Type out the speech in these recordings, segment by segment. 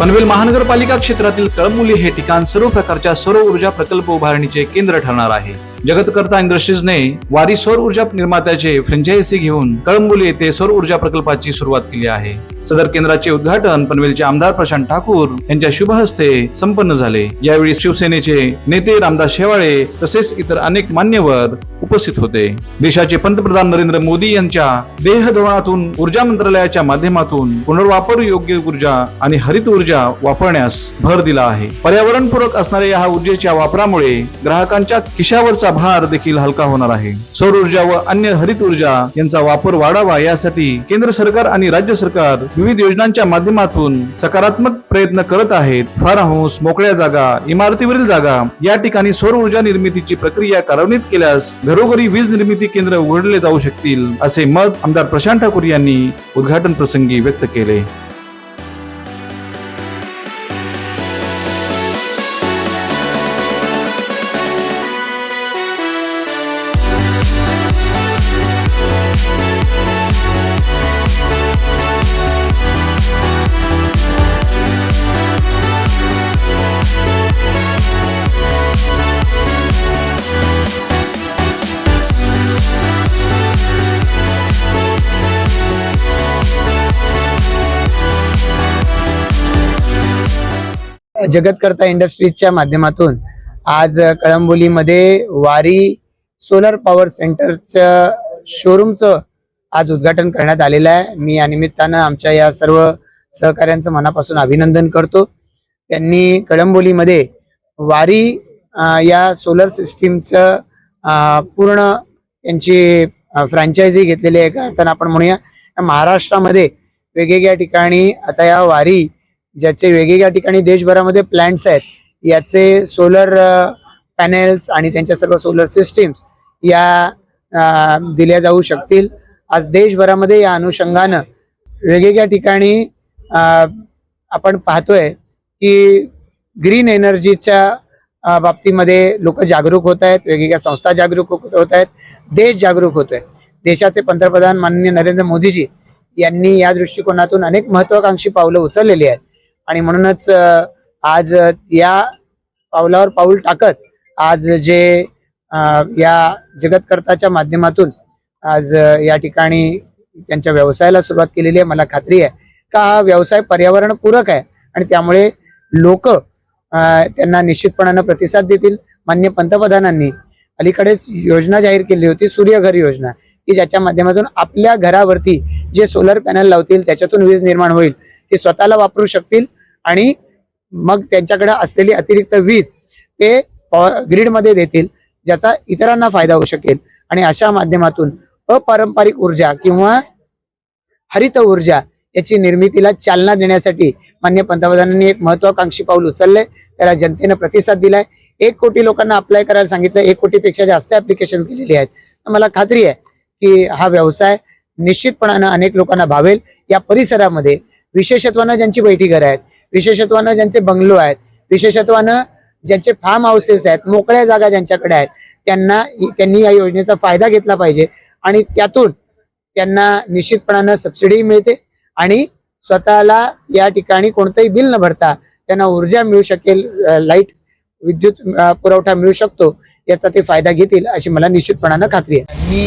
पनवेल महानगरपालिका क्षेत्रातील कळमुली हे ठिकाण सर्व प्रकारच्या सौर ऊर्जा प्रकल्प उभारणीचे केंद्र ठरणार आहे. जगतकर्ता इंडस्ट्रीजने वारी सौर ऊर्जा निर्मात्याचे फ्रँचायझी घेऊन कळंबुली येथे सौर ऊर्जा प्रकल्पाची सुरुवात केली आहे. सदर केंद्राचे उद्घाटन पनवेलचे आमदार प्रशांत ठाकूर यांच्या शुभ हस्ते संपन्न झाले. यावेळी शिवसेनेचे नेते रामदास शेवाळे तसेच इतर अनेक मान्यवर उपस्थित होते. देशाचे पंतप्रधान नरेंद्र मोदी यांच्या देह धोरणातून ऊर्जा मंत्रालयाच्या माध्यमातून पुनर्वापर योग्य ऊर्जा आणि हरित ऊर्जा वापरण्यास भर दिला आहे. पर्यावरणपूरक असणाऱ्या या ऊर्जेच्या वापरामुळे ग्राहकांच्या खिशावरचा भार देखील हलका होणार आहे. सौर ऊर्जा व अन्य हरित ऊर्जा यांचा वापर वाढावा यासाठी केंद्र सरकार आणि राज्य सरकार विविध योजनांच्या माध्यमातून सकारात्मक प्रयत्न करत आहेत. फार्म हाऊस मोकळ्या जागा इमारतीवरील जागा या ठिकाणी सौर ऊर्जा निर्मितीची प्रक्रिया कार्यान्वित केल्यास घर घरोघरी वीज निर्मिती केंद्र उघडले जाऊ शकतील असे मत आमदार प्रशांत ठाकूर यांनी उद्घाटन प्रसंगी व्यक्त केले. जगतकर्ता इंडस्ट्रीजच्या माध्यमातून आज कळंबोलीमध्ये वारी सोलर पॉवर सेंटरचं शोरूमचं आज उद्घाटन करण्यात आलेलं आहे. मी या निमित्तानं आमच्या या सर्व सहकाऱ्यांचं मनापासून अभिनंदन करतो. त्यांनी कळंबोलीमध्ये वारी या सोलर सिस्टीमचं पूर्ण त्यांची फ्रँचायझी घेतलेली आहे. का आपण म्हणूया महाराष्ट्रामध्ये वेगवेगळ्या ठिकाणी आता या वारी ज्याचे वेगवेगळ्या ठिकाणी देशभरामध्ये प्लांट्स आहेत याचे सोलर पॅनेल्स आणि त्यांच्या सर्व सोलर सिस्टीम्स या दिल्या जाऊ शकतील. आज देशभरामध्ये या अनुषंगानं वेगवेगळ्या ठिकाणी आपण पाहतोय की ग्रीन एनर्जीच्या बाबतीमध्ये लोक जागरूक होत आहेत वेगवेगळ्या संस्था जागरूक होत आहेत देश जागरूक होतोय. देशाचे पंतप्रधान माननीय नरेंद्र मोदीजी यांनी या दृष्टिकोनातून अनेक महत्वाकांक्षी पावलं उचललेली आहेत. आणि म्हणूनच आज या पावलावर पाऊल टाकत आज जे या जगतकर्ताच्या माध्यमातून आज या ठिकाणी त्यांच्या व्यवसायाला सुरुवात केलेली आहे मला खात्री आहे. का हा व्यवसाय पर्यावरणपूरक आहे? आणि त्यामुळे लोक त्यांना निश्चितपणानं प्रतिसाद देतील. मान्य पंतप्रधानांनी अलीकडेच योजना जाहीर केली होती सूर्यघर योजना की ज्याच्या माध्यमातून आपल्या घरावरती जे सोलर पॅनल लावतील त्याच्यातून वीज निर्माण होईल. ते स्वतःला वापरू शकतील आणि मग त्यांच्याकडे असलेली अतिरिक्त वीज ते ग्रीडमध्ये देतील ज्याचा इतरांना फायदा होऊ शकेल. आणि अशा माध्यमातून अपारंपरिक ऊर्जा किंवा हरित ऊर्जा याची निर्मितीला चालना देण्यासाठी मान्य पंतप्रधानांनी एक महत्वाकांक्षी पाऊल उचललंय. त्याला जनतेनं प्रतिसाद दिलाय. एक कोटी लोकांना अप्लाय करायला सांगितलं. एक कोटीपेक्षा जास्त ऍप्लिकेशन केलेली आहेत. तर मला खात्री आहे की हा व्यवसाय निश्चितपणानं अनेक लोकांना भावेल. या परिसरामध्ये विशेषत्वानं ज्यांची बैठी घरं आहेत विशेषत्वानं ज्यांचे बंगलो आहेत विशेषत्वानं ज्यांचे फार्म हाऊसेस आहेत मोकळ्या जागा ज्यांच्याकडे आहेत त्यांना त्यांनी या योजनेचा फायदा घेतला पाहिजे आणि त्यातून त्यांना निश्चितपणानं सबसिडी मिळते. आणि स्वतःला या ठिकाणी कोणतंही बिल न भरता त्यांना ऊर्जा मिळू शकेल लाइट विद्युत पुरवठा मिळू शकतो याचा ते फायदा घेतील अशी मला निश्चितपणानं खात्री आहे. मी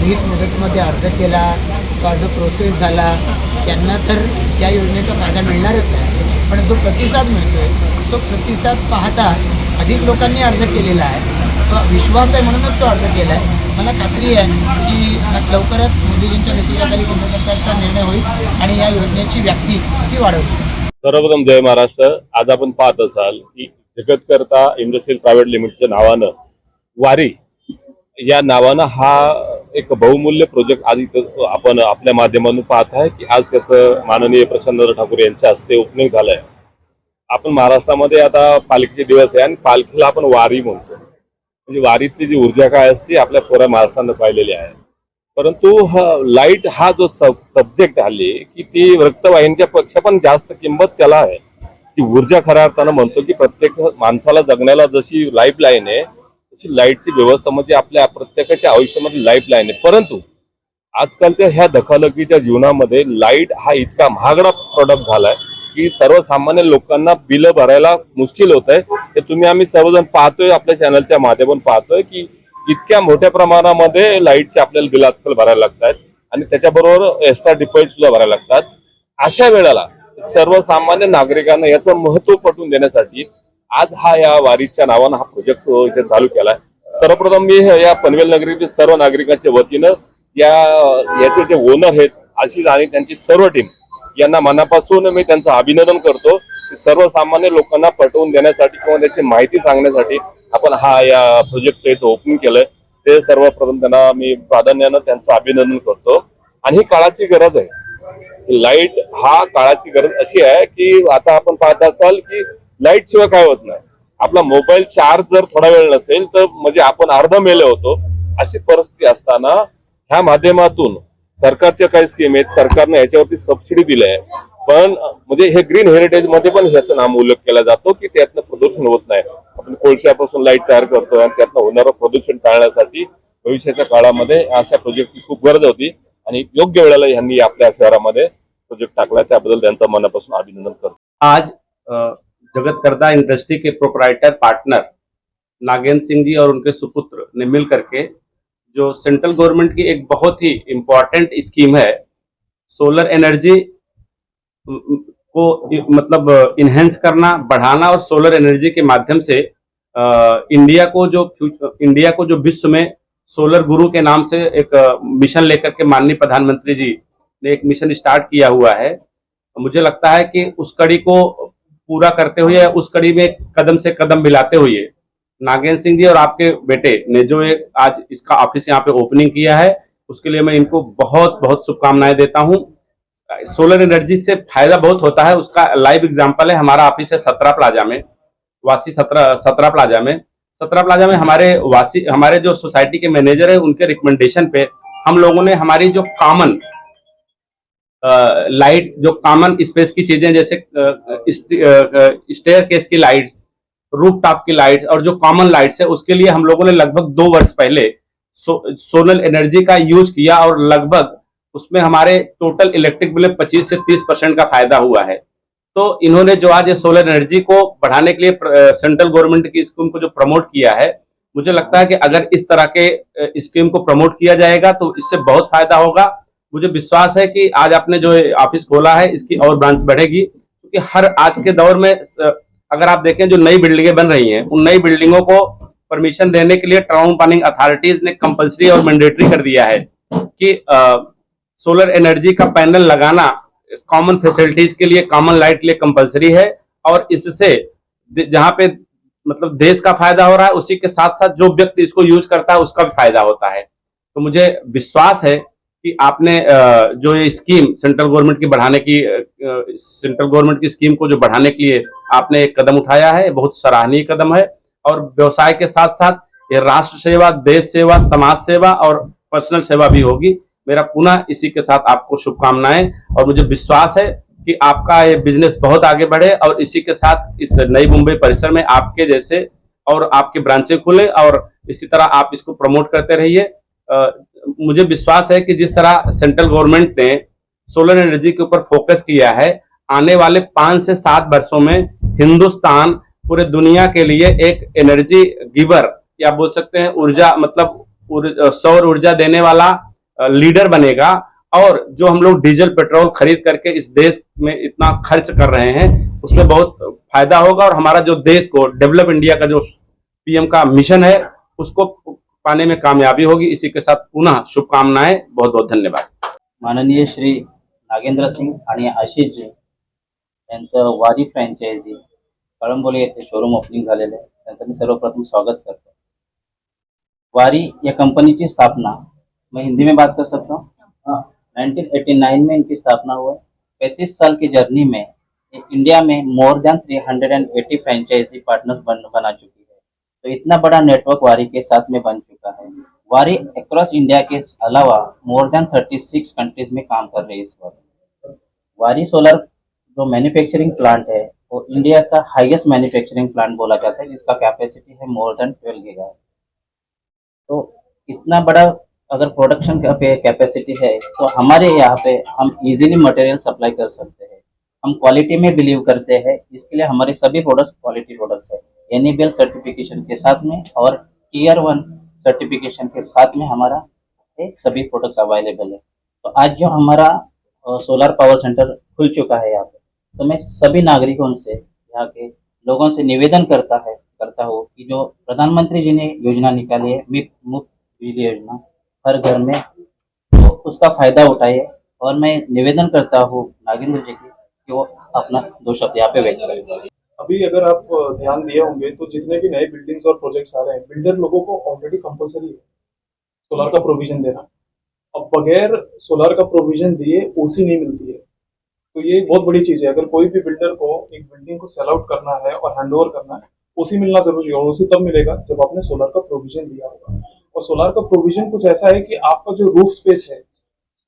विहित मुदतीमध्ये अर्ज केला तो अर्ज प्रोसेस झाला. त्यांना तर या योजनेचा फायदा मिळणारच आहे. पण जो प्रतिसाद मिळतोय तो प्रतिसाद पाहता अधिक लोकांनी अर्ज केलेला आहे. विश्वास आहे म्हणूनच तो अर्ज केला आहे मला खात्री आहे की लवकरच मोदीजींच्या नेतृत्वाखाली केंद्र सरकारचा निर्णय होईल आणि या योजनेची व्याप्ती ती वाढवली सर्वप्रथम जय महाराष्ट्र. आज आपण पाहत असाल की जगतकर्ता इंडस्ट्रियल प्रायव्हेट लिमिटेडच्या नावानं वारी या नावानं हा एक बहुमूल्य प्रोजेक्ट आज इथं आपण आपल्या माध्यमातून पाहत आहे की आज त्याचं माननीय प्रसन्न ठाकूर यांच्या हस्ते ओपनिंग झालंय. आपण महाराष्ट्रामध्ये आता पालखीचे दिवस आहे आणि पालखीला आपण वारी म्हणतो. म्हणजे वारीतली जी ऊर्जा काय असते आपल्या पुऱ्या महाराष्ट्रानं पाहिलेली आहे. परंतु लाइट हा जो सब सब्जेक्ट हल्ली की ती रक्तवाहिनीच्या पेक्षा पण जास्त किंमत त्याला आहे. ती ऊर्जा खऱ्या अर्थानं म्हणतो की प्रत्येक माणसाला जगण्याला जशी लाईफ लाईन आहे तशी लाईटची व्यवस्था म्हणजे आपल्या प्रत्येकाच्या आयुष्यामध्ये लाईफ लाईन आहे. परंतु आजकालच्या ह्या धकालकीच्या जीवनामध्ये लाइट हा इतका महागडा प्रॉडक्ट झालाय की सर्वसामान्य लोकांना बिलं भरायला मुश्किल होत आहे ते तुम्ही आम्ही सर्वजण पाहतोय आपल्या चॅनलच्या माध्यमातून पाहतोय की इतक्या मोठ्या प्रमाणामध्ये लाईटचे आपल्याला बिल आजकाल भरायला लागतात आणि त्याच्याबरोबर एक्स्ट्रा डिपॉझिट सुद्धा भरायला लागतात. अशा वेळेला सर्वसामान्य नागरिकांना याचं महत्त्व पटवून देण्यासाठी आज हा या वारीच्या नावानं हा प्रोजेक्ट इथे चालू केलाय. सर्वप्रथम मी या पनवेल नगरीतील सर्व नागरिकांच्या वतीनं या याचे जे ओनर आहेत आशिष आणि त्यांची सर्व टीम यांना मनापासून मी त्यांचं अभिनंदन करतो. की सर्वसामान्य लोकांना पटवून देण्यासाठी किंवा त्याची माहिती सांगण्यासाठी आपण हा या प्रोजेक्टचं इथं ओपन केलंय. ते सर्वप्रथम त्यांना मी प्राधान्यानं त्यांचं अभिनंदन करतो. आणि ही काळाची गरज आहे. लाइट हा काळाची गरज अशी आहे की आता आपण पाहत असाल की लाइट शिवाय काय होत नाही. आपला मोबाईल चार्ज जर थोडा वेळ नसेल तर म्हणजे आपण अर्ध मेले होतो. अशी परिस्थिती असताना ह्या माध्यमातून सरकारच्या काही स्कीम आहेत. सरकारने याच्यावरती सबसिडी दिली आहे पण म्हणजे हे ग्रीन हेरिटेजमध्ये पण ह्याचा नाम उल्लेख केला जातो की त्यातनं प्रदूषण होत नाही. आपण कोळशापासून लाइट तयार करतो आणि त्यातनं होणारं प्रदूषण टाळण्यासाठी भविष्याच्या काळामध्ये अशा प्रोजेक्टची खूप गरज होती. आणि योग्य वेळेला यांनी आपल्या शहरामध्ये प्रोजेक्ट टाकला त्याबद्दल त्यांचं मनापासून अभिनंदन करतो. आज जगत करदा इंडस्ट्री के प्रोपराइटर पार्टनर नागेंद्र सिंह जी और उनके सुपुत्र ने मिल करके जो सेंट्रल गवर्नमेंट की एक बहुत ही इम्पोर्टेंट स्कीम है सोलर एनर्जी को मतलब इन्हेंस करना बढ़ाना और सोलर एनर्जी के माध्यम से अ, इंडिया को जो इंडिया को जो विश्व में सोलर गुरु के नाम से एक मिशन लेकर के माननीय प्रधानमंत्री जी ने एक मिशन स्टार्ट किया हुआ है। मुझे लगता है कि उस कड़ी को पूरा करते हुए उस कड़ी में कदम से कदम मिलाते हुए नागेंद्र सिंह जी और आपके बेटे ने जो आज इसका ऑफ़िस यहाँ पे ओपनिंग किया है, उसके लिए मैं इनको बहुत बहुत शुभकामनाएँ देता हूँ। सोलर एनर्जी से फ़ायदा बहुत होता है, उसका लाइव एग्जांपल है, हमारा ऑफ़िस है सत्रह प्लाजा में, वासी सत्रह सत्रह प्लाजा में। सत्रह प्लाजा में हमारे वासी, हमारे जो सोसाइटी के मैनेजर है, उनके रिकमेंडेशन पे हम लोगों ने हमारी जो कॉमन लाइट जो कॉमन स्पेस की चीज़ें, जैसे स्टेयर केस की लाइट्स रूफ टॉप की लाइट्स और जो कॉमन लाइट्स है उसके लिए हम लोगों ने लगभग दो वर्ष पहले सो, सोलर एनर्जी का यूज़ किया और लगभग उसमें हमारे टोटल इलेक्ट्रिक बिल में 25 से 30 परसेंट का फ़ायदा हुआ है। तो इन्होंने जो आज ये सोलर एनर्जी को बढ़ाने के लिए सेंट्रल गवर्नमेंट की स्कीम को जो प्रमोट किया है मुझे लगता है कि अगर इस तरह के स्कीम को प्रमोट किया जाएगा तो इससे बहुत फ़ायदा होगा। मुझे विश्वास है कि आज आपने जो ऑफ़िस खोला है इसकी और ब्रांच बढ़ेगी क्योंकि हर आज के दौर में अगर आप देखें जो नई बिल्डिंगें बन रही हैं, उन नई बिल्डिंगों को परमिशन देने के लिए टाउन प्लानिंग अथॉरिटीज ने कंपलसरी और मैंडेटरी कर दिया है कि सोलर एनर्जी का पैनल लगाना कॉमन फैसिलिटीज़ के लिए कॉमन लाइट के लिए कंपलसरी है और इससे जहाँ पे मतलब देश का फ़ायदा हो रहा है, उसी के साथ साथ जो व्यक्ति इसको यूज़ करता है, उसका भी फ़ायदा होता है। तो मुझे विश्वास है कि आपने जो ये स्कीम सेंट्रल गवर्नमेंट की बढ़ाने की सेंट्रल गवर्नमेंट की स्कीम को जो बढ़ाने के लिए आपने एक कदम उठाया है, बहुत सराहनीय कदम है। और व्यवसाय के साथ साथ ये राष्ट्र सेवा, देश सेवा, समाज सेवा और पर्सनल सेवा भी होगी। मेरा पुनः इसी के साथ आपको शुभकामनाएँ और मुझे विश्वास है कि आपका ये बिज़नेस बहुत आगे बढ़े और इसी के साथ इस नई मुंबई परिसर में आपके जैसे और आपके ब्रांचें खुले और इसी तरह आप इसको प्रमोट करते रहिए। मुझे विश्वास है कि जिस तरह सेंट्रल गवर्नमेंट ने सोलर एनर्जी के ऊपर फोकस किया है, आने वाले पाँच से सात वर्षों में हिंदुस्तान पूरे दुनिया के लिए एक एनर्जी गिवर या बोल सकते हैं ऊर्जा मतलब सौर ऊर्जा देने वाला लीडर बनेगा। और जो हम लोग डीजल, पेट्रोल खरीद करके इस देश में इतना खर्च कर रहे हैं, उसमें बहुत फ़ायदा होगा। और हमारा जो देश को, डेवलप इंडिया का जो पीएम का मिशन है, उसको पाने में कामयाबी होगी। इसी के साथ पुनः शुभकामनाएँ। बहुत बहुत धन्यवाद। माननीय श्री नागेंद्र सिंग आणि आशिषजी यांचं वारी फ्रँचायझी कळंबोली येथे शोरूम ओपनिंग झालेलं आहे. त्यांचं मी सर्वप्रथम स्वागत करतो. वारी या कंपनी की स्थापना मैं हिंदी में बात कर सकता हूँ? नाइनटीन एटी नाइन में इनकी स्थापना हुआ। पैंतीस साल की जर्नी में इंडिया में more than three hundred and eighty franchisee partners बन बना चुकी है। तो इतना बड़ा नेटवर्क वारी के साथ में बन चुका है। वारी अक्रॉस इंडिया के अलावा more than thirty six countries में काम कर रही है इस वक्त वारी सोलर जो मैन्युफैक्चरिंग प्लांट है, वो इंडिया का हाईएस्ट मैन्युफैक्चरिंग प्लांट बोला जाता है, जिसका कैपेसिटी है मोर देन ट्वेल्व गीगा तो इतना बड़ा अगर प्रोडक्शन कैपेसिटी है तो हमारे यहाँ पे हम इजीली मटेरियल सप्लाई कर सकते हैं। हम क्वालिटी में बिलीव करते हैं, इसके लिए हमारे सभी प्रोडक्ट्स क्वालिटी प्रोडक्ट्स है। एनईबीएल सर्टिफिकेशन के साथ में और टीयर वन सर्टिफिकेशन के साथ में हमारा ये सभी प्रोडक्ट्स अवेलेबल है। तो आज जो हमारा सोलर पावर सेंटर खुल चुका है यहाँ पे तो मैं सभी नागरिकों से, यहाँ के लोगों से निवेदन करता है, करता हूँ कि जो प्रधानमंत्री जी ने योजना निकाली है मुफ़्त मुफ़्त बिजली योजना, हर घर में तो उसका फ़ायदा उठाइए और मैं निवेदन करता हूँ नागेंद्र जी की कि वो अपना दो शब्द यहाँ पे व्यक्त करें। अभी अगर आप ध्यान दिए होंगे तो जितने भी नए बिल्डिंग्स और प्रोजेक्ट्स आ रहे हैं बिल्डर लोगों को ऑलरेडी कंपलसरी है सोलर का प्रोविज़न देना। अब बगैर सोलर का प्रोविज़न दिए ओसी नहीं मिलती है। तो ये बहुत बड़ी चीज़ है। अगर कोई भी बिल्डर को एक बिल्डिंग को सेल आउट करना है और हैंड ओवर करना है ओसी मिलना ज़रूरी है और ओसी तब मिलेगा जब आपने सोलर का प्रोविज़न दिया होगा। और सोलर का प्रोविज़न कुछ ऐसा है कि आपका जो रूफ स्पेस है,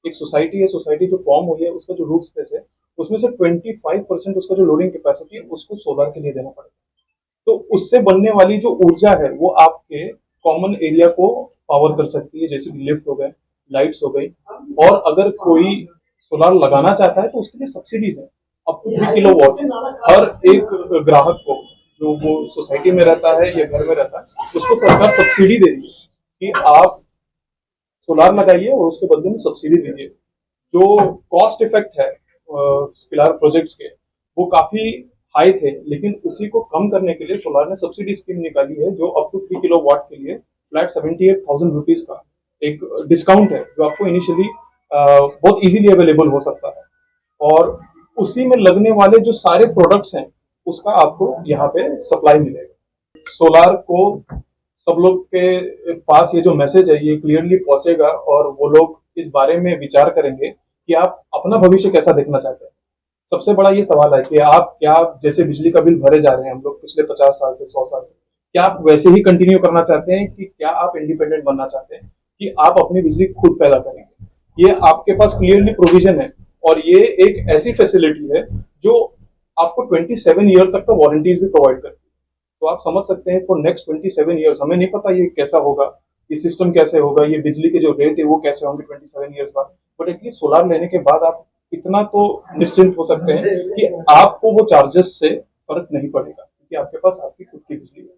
एक सोसाइटी है सोसाइटी जो फॉर्म हुई है, उसका जो रूफ स्पेस है उसमें से 25 परसेंट उसका जो लोडिंग कैपेसिटी है, उसको सोलर के लिए देना पड़ेगा। तो उससे बनने वाली जो ऊर्जा है, वो आपके कॉमन एरिया को पावर कर सकती है, जैसे लिफ्ट हो गए लाइट्स हो गई। और अगर कोई सोलर लगाना चाहता है तो उसके लिए सब्सिडीज है up to three kilowatt हर एक ग्राहक को, जो वो सोसाइटी में रहता है या घर में रहता है, उसको सरकार सब्सिडी दे रही है कि आप सोलार लगाइए और उसके बदले में सब्सिडी दीजिए। जो कॉस्ट इफ़ेक्ट है फ़िलहाल प्रोजेक्ट्स के, वो काफ़ी हाई थे, लेकिन उसी को कम करने के लिए सोलार ने सब्सिडी स्कीम निकाली है, जो up to three kilowatt के लिए flat seventy eight thousand rupees का एक डिस्काउंट है, जो आपको इनिशियली बहुत इजीली अवेलेबल हो सकता है। और उसी में लगने वाले जो सारे प्रोडक्ट्स हैं, उसका आपको यहाँ पे सप्लाई मिलेगा। सोलार को सब लोग के पास ये जो मैसेज है, ये क्लियरली पहुंचेगा, और वो लोग इस बारे में विचार करेंगे कि आप अपना भविष्य कैसा देखना चाहते हैं? सबसे बड़ा ये सवाल है कि आप क्या, जैसे बिजली का बिल भरे जा रहे हैं हम लोग पिछले पचास साल से, सौ साल से, क्या आप वैसे ही कंटिन्यू करना चाहते हैं कि क्या आप इंडिपेंडेंट बनना चाहते हैं? कि आप अपनी बिजली खुद पैदा करेंगे ये आपके पास क्लियरली प्रोविज़न है और ये एक ऐसी फैसिलिटी है जो आपको 27 ईयर तक का वारंटीज भी प्रोवाइड करती है। तो आप समझ सकते हैं फॉर नेक्स्ट 27 ईयर्स हमें नहीं पता ये कैसा होगा। ये सिस्टम कैसे होगा, ये बिजली के जो रेट है वो कैसे होंगे 27 ईयर्स बाद? बट एटलीस्ट सोलर लेने के बाद आप इतना तो निश्चिंत हो सकते हैं कि आपको वो चार्जेस से फ़र्क नहीं पड़ेगा, क्योंकि आपके पास आपकी खुद की बिजली है।